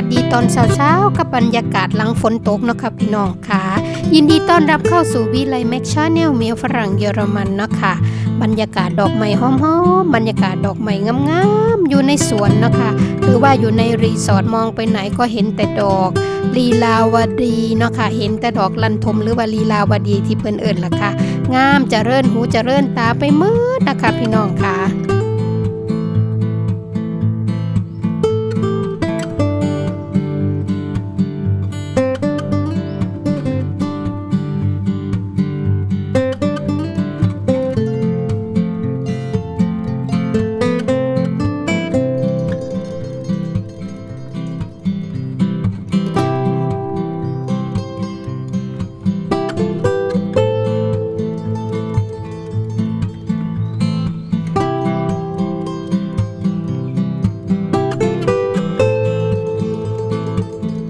วัสดีตอนเช้าๆกับบรรยากาศหลังฝนตกเนาะค่ะพี่น้องค่ะ ยินดีต้อนรับเข้าสู่วิไลแม็กชาแนลเมียฝรั่งเยอรมันเนาะค่ะบรรยากาศดอกไม้หอมๆบรรยากาศดอกไม้งามๆอยู่ในสวนเนาะค่ะหรือว่าอยู่ในรีสอร์ทมองไปไหนก็เห็นแต่ดอกลีลาวดีเนาะค่ะเห็นแต่ดอกลันทมหรือว่าลีลาวดีที่เพิ่นเอิญล่ะค่ะ งามจะเริญหูจะเริญตาไปมืดนะคะพี่น้องค่ะ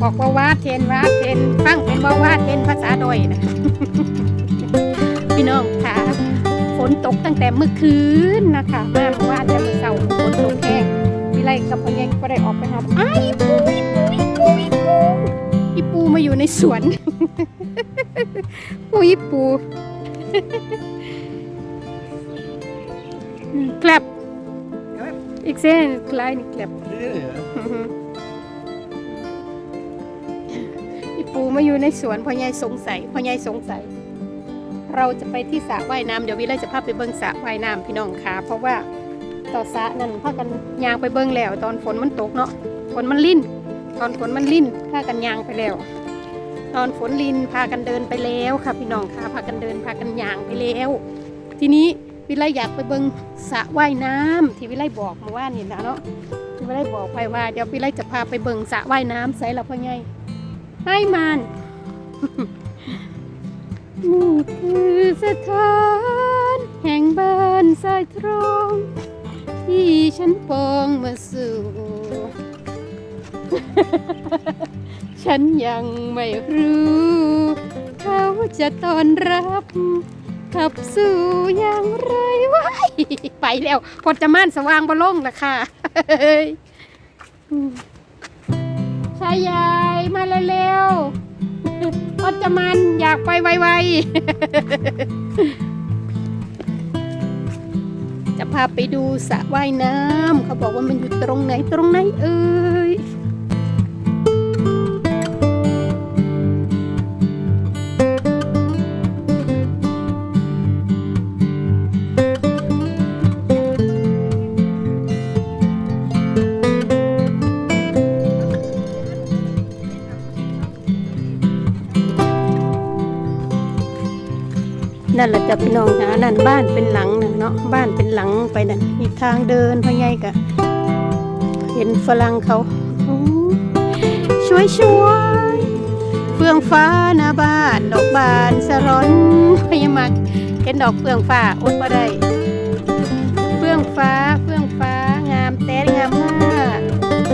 บอกว่าวาดเทนวาดเทนฟังเป็นว่าวาดเทนภาษาดอยนะพี่น้องค่ะฝนตกตั้งแต่เมื่อคืนนะคะมาเมื่อวานแต่เมื่อเช้าฝนตกแห้งวิไลกับพ่อยังก็ได้ออกไปหาไอ้ายปูอีปูอีปูอีปูอีปูมาอยู่ในสวนปูอีปูแกลบอีกเส้นคล้ายนี่แกลบ ปูมาอยู่ในสวนพ่อใหญ่สงสัยพ่อใหญ่สงสัย เราจะไปที่สระว่ายน้ำเดี๋ยววิไลจะพาไปเบิ้งสระว่ายน้ำพี่น้องค่ะ เพราะว่าต่อสระนั่นพากันยางไปเบิ้งแล้ว ตอนฝนมันตกเนาะฝนมันลิ่น ตอนฝนมันลิ่นพากันยางไปแล้ว ตอนฝนลินพากันเดินไปแล้วค่ะพี่น้องค่ะพากันเดินพากันยางไปแล้ว ทีนี้วิไลอยากไปเบิ้งสระว่ายน้ำที่วิไลบอกเมื่านี่นะเนาะไม่ได้บอกไปว่าเดี๋ยวพี่ไลจะพาไปเบิ่งสระว่ายน้ำใส่ละพ่อไง ให้มันนี่คือสถานแห่งบ้านสายตรง ที่ฉันปองมาสู่ ฉันยังไม่รู้ เขาจะต้อนรับขับสู่อย่างไรวะไปแล้ว พอจะม่านสว่างบลงละค่ะ ชายใหญ่มาเร็วๆพอจะมันอยากไปไวๆ จะพาไปดูสระว่ายน้ำเขาบอกว่ามันอยู่ตรงไหนตรงไหนเอ่ย นั่นแหละจะพี่น้องนะนั่นบ้านเป็นหลังนะเนาะบ้านเป็นหลังไปนั่นมีทางเดินพ่อใหญ่กะเห็นฝรั่งเขาช่วยช่วยเฟื่องฟ้าหน้าบ้านดอกบานสะร้อนพยามักเห็นดอกเฟื่องฟ้าอดมาได้เฟื่องฟ้าเฟื่องฟ้างามแต้งามมาก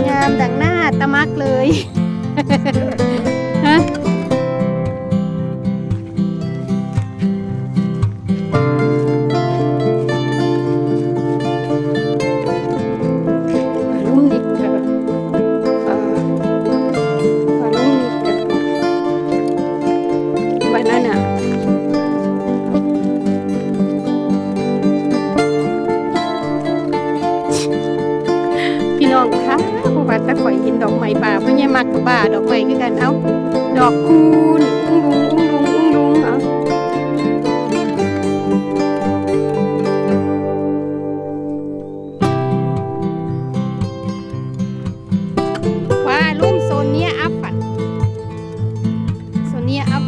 งามดังหน้าตะมักเลย ดอกไม้ป่าเพราะยังมักกับป่าดอกไม้คือกันเอาดอกคูณอุ้งลุงอุ้งลุงอุ้งลุงเอาว่าลุ่มโซเนียอัพฟันโซเนียอัพ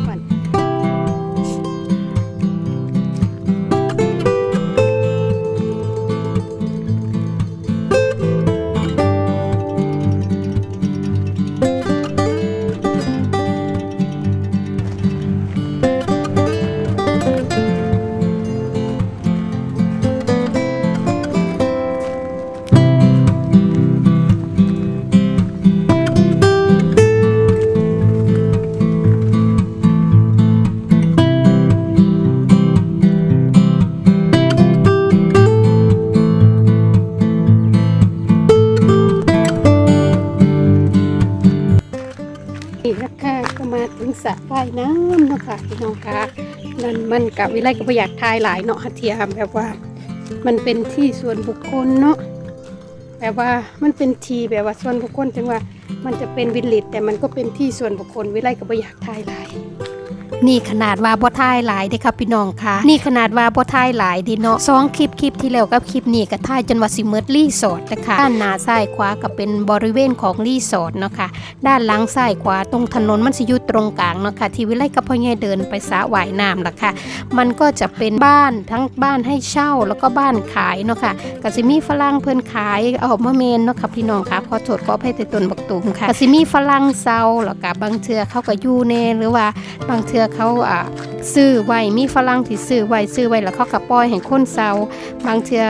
ว่ายน้ำนะคะพี่น้องคะนั่นมันกับวิไลก็บ่อยากทายหลายเนาะเทียมแบบว่า มันเป็นที่ส่วนบุคคลเนาะแบบว่ามันเป็นทีแบบว่าส่วนบุคคลถึงว่า มันจะเป็นวิลลิตแต่มันก็เป็นที่ส่วนบุคคลวิไลก็บ่อยากทายหลาย นี่ขนาดว่าบ่ทายหลายเด้ครับพี่น้องค่ะ นี่ขนาดว่าบ่ทายหลายเดิเนาะสองคลิปคลิปที่แล้วกับคลิปนี้ก็ท่ายจนว่าสิเมิดรีสอร์ทนะคะด้านหน้าซ้ายขวาก็เป็นบริเวณของรีสอร์ทเนาะค่ะด้านหลังซ้ายขวาตรงถนนมันสิอยู่ตรงกลางเนาะค่ะที่วิไลกับพ่อใหญ่เดินไปสระว่ายน้ำล่ะค่ะ มันก็จะเป็นบ้านทั้งบ้านให้เช่าแล้วก็บ้านขายเนาะค่ะก็สิมีฝรั่งเพิ่นขายเอามาเมนเนาะค่ะพี่น้องค่ะขอโทษขออภัยแต่ตนบักตุมค่ะก็สิมีฝรั่งเซาแล้วก็บางเทื่อเขาก็อยู่แน่หรือว่าบางเทื่อเขาอ่าซื้อไว้มีฝรั่งที่ซื้อไว้ซื้อไว้แล้วเขาก็ปล่อยให้คนเซาบางเทื่อ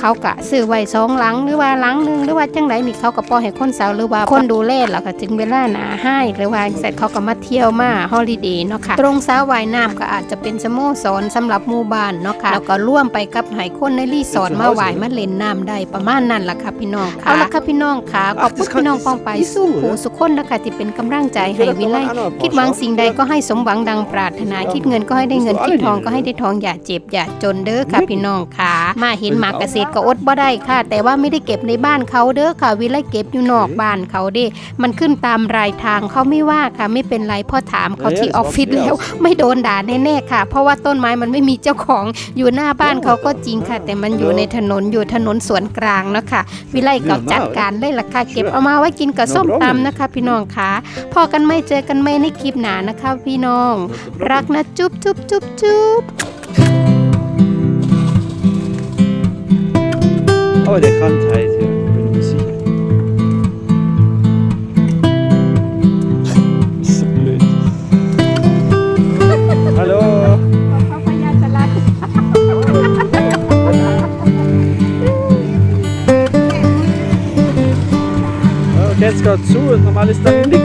เขาก็ซื้อไว้สองหลังหรือว่าหลังหนึงหรือว่าจังไดนี่เขาก็ปล่อยให้คนเซาหรือว่าคนดูแลแล้วก็ถึงเวลาหนาให้หรือว่าเสร็จเขาก็มาเที่ยวมาฮอลิเดย์เนาะค่ะตรงสระว่ายน้ำก็อาจจะเป็นสโมสรสำหรับหมู่บ้านเนาะค่ะแล้วก็ร่วมไปกับให้คนในรีสอร์ทมาว่ายมาเล่นน้ำได้ประมาณนั้นล่ะค่ะพี่น้องค่ะเอาละค่ะพี่น้องค่ะขอบคุณพี่น้องปองไปสู้ผู้สุขคนนะคะที่เป็นกำลังใจให้วิไลคิดหวังสิ่งใดก็ให้สมหวังดังปรารถนาคิดเงินก็ให้ได้เงินคิดทองก็ให้ได้ทองอย่าเจ็บอย่าจนเด้อค่ะพี่น้องค่ะ มาเห็นหมากเกษตรก็อดบ่ได้ค่ะ แต่ว่าไม่ได้เก็บในบ้านเขาเด้อค่ะ วิไลเก็บอยู่นอกบ้านเขาเด้ มันขึ้นตามรายทางเขาไม่ว่าค่ะ ไม่เป็นไรเพ่อถามเขาที่ออฟฟิศแล้ว ไม่โดนด่าแน่ๆค่ะ เพราะว่าต้นไม้มันไม่มีเจ้าของอยู่หน้าบ้านเขาก็จริงค่ะ แต่มันอยู่ในถนนอยู่ถนนสวนกลางเนาะค่ะ วิไลก็จัดการได้ละค่ะเก็บเอามาไว้กินกับส้มตำนะคะ พี่น้องค่ะพอกันไม่เจอกันไม่ในคลิปหนานะคะ พี่น้องรักนะจุ๊บจุ๊บจุ๊บจุ๊บ Aber der kann halt, ja. Bin ich mir sicher. Ist so blöd. Hallo. เขาพยายามจะรัก Oh, jetzt gerade zu und normal ist da nichts los.